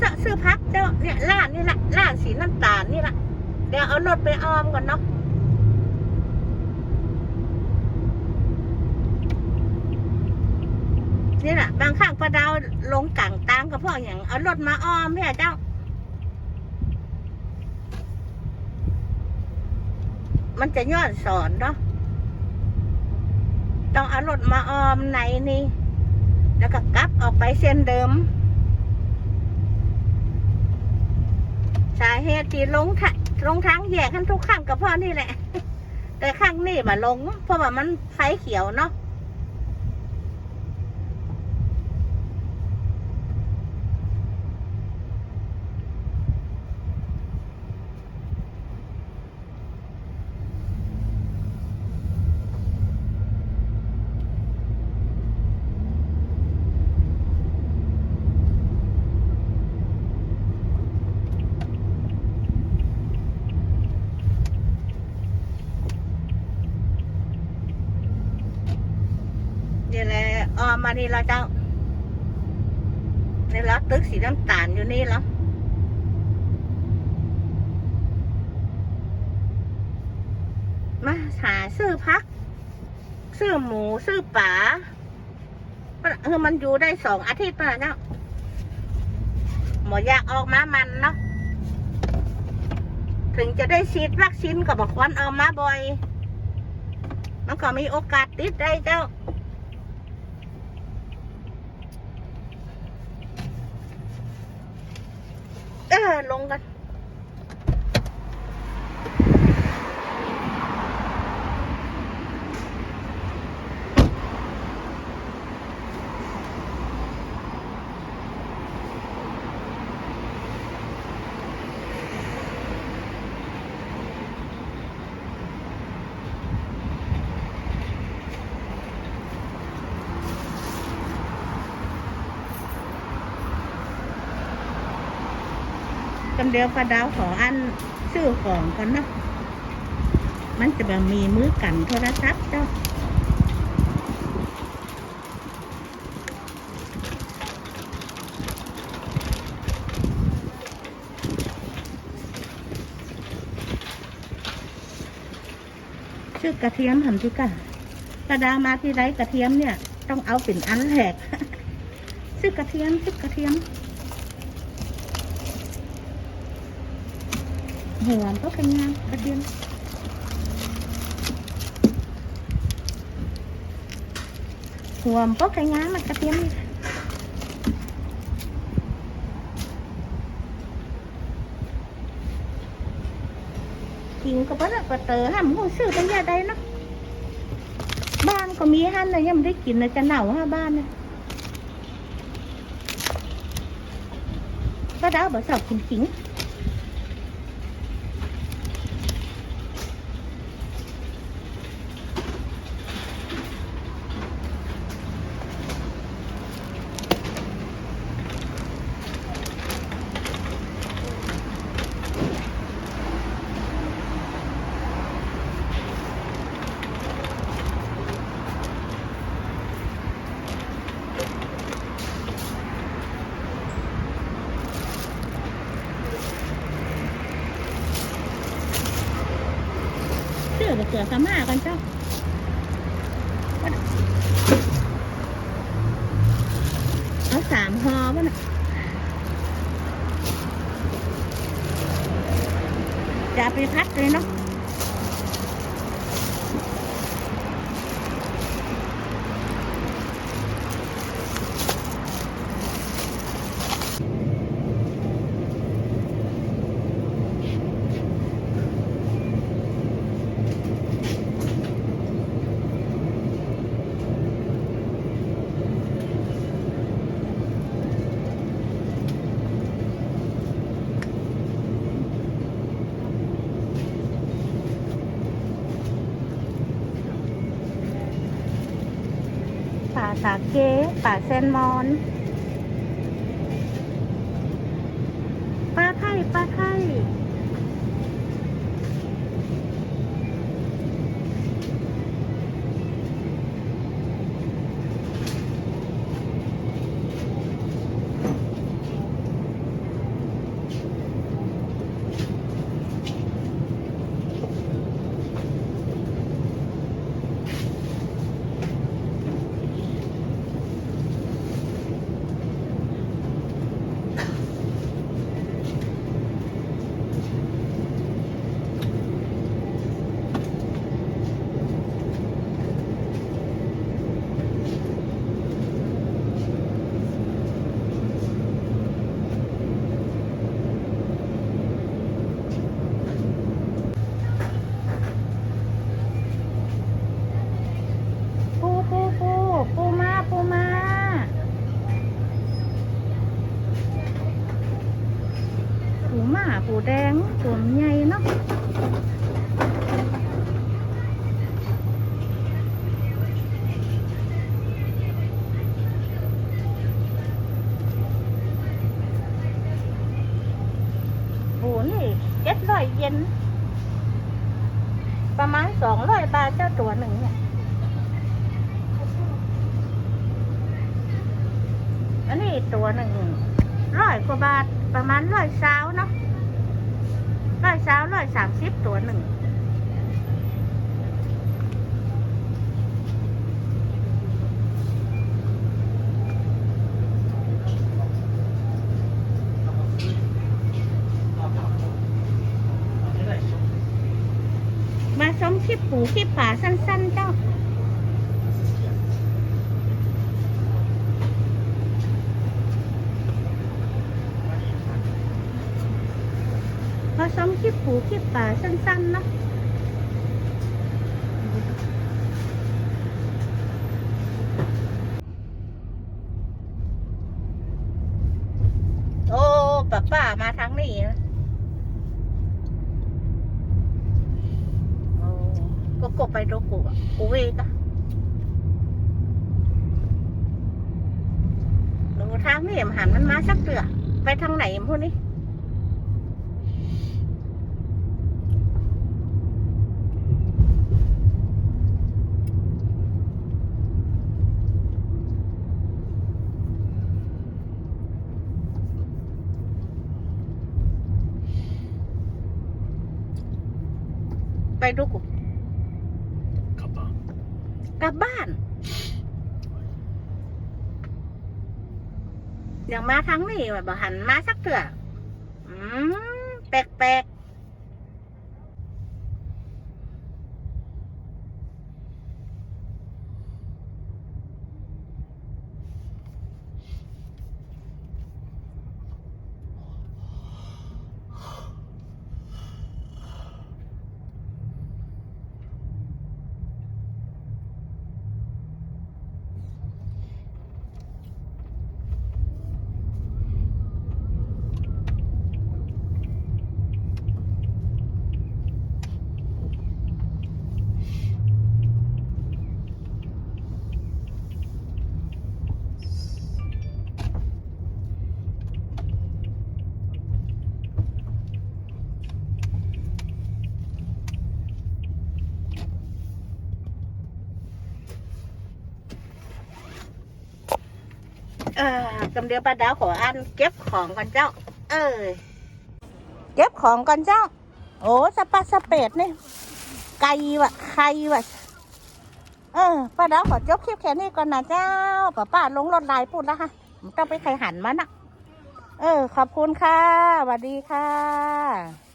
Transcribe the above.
ซื้อซื้อพักเจ้าเนี่ยร้านนี่แหละร้านสีน้ำตาลนี่แหละเดี๋ยวเอารถไปออมก่อนเนาะนี่แหละบางครั้งปลาดาวลงกลางตางก็เพราะอย่างเอารถมาออมเนี่ยเจ้า มันจะย้อนสอนเนาะต้องเอารถมาออมในนี่ แล้วก็กลับออกไปเส้นเดิม สาเหตุที่ลงทะลงทางแยกกันทุกครั้งก็เพราะนี่แหละ แต่ครั้งนี้มาลง เพราะว่ามันไฟเขียวเนาะ ออมมานี่แล้วเจ้านี่แล้วตึกสีน้ำตาลอยู่นี่แล้วมาหาซื้อพัก ซื้อหมู ซื้อป๋าเออมันอยู่ได้สองอาทิตย์แล้วเนาะหมออยากออกมามันเนาะถึงจะได้ฉีดวัคซีนก็บอกควันออกมาบ่อย มันก็มีโอกาสติดได้เจ้า เออ ลงกัน จำเดียวปลาดาวขออันซื้อของก่อนเนาะมันจะแบบมีมือกันโทรศัพท์เจ้าชื่อกระเทียมหันทุกกะปลาดาวมาที่ไรกระเทียมเนี่ย ต้องเอาเป็นอันแหลกซื้อกระเทียมซื้อกระเทียม หัวมันก็เป็นงานกระเทียมหัวมันก็เป็นงานมันกระเทียมนี่กินก็บ่ได้ก็เตอห้ามหูซื้อเป็นยาใดเนาะบ้านก็มีหันเลยยังไม่ได้กินเลยจะเหน่าฮะบ้านเนี่ยก็ดาวบ่สอบกินขิง เชื่อ กับเสือสามากันเจ้าเอาสามหอป่ะนะจะเอาไปพัดเลยเนาะป่าสา เกป่าเซนมอนปลาไข่ปลาไข่ ม่าปู แดงตัวใหญ่เนาะโอ้นี่เจ็ดร้อยเยนประมาณสองร้อยบาทเจ้าตัวหนึ่งเนี่ยอันนี้ตัวหนึ่งร้อยกว่าบาทประมาณร้อยสาวเนาะ ร้อยสาวร้อยสามสิบตัวหนึ่งมาชมคลิปปูคลิปป่าสั้นๆเจ้า มาชมคลิปปูคลิปป่าสั้นๆเนาะโอ้ป้าป้ามาทางนี้นะโอ้ก็กบไปโดกุอะกูเวกอะหนูทางนี่มหันมันมาสักเตือไปทางไหนพวกนี้ ไปどこกลับบ้านกลับบ้าน อย่างมาทั้งนี้แบบหันมาสักเถอะอืมแปลกแปลก เออกำเดียวป้าดาวขออันเก็บของก่อนเจ้า เออเก็บของก่อนเจ้า โอ้สปาสเปดนี่ไก่วะไข่วะเออป้าดาวขอจบคลิปแค่นี้ก่อนนะเจ้าป้าป้าลงรถไลน์พูดแล้วค่ะไม่ต้องไปใครหันมันอะเออ ขอบคุณค่ะสวัสดีค่ะ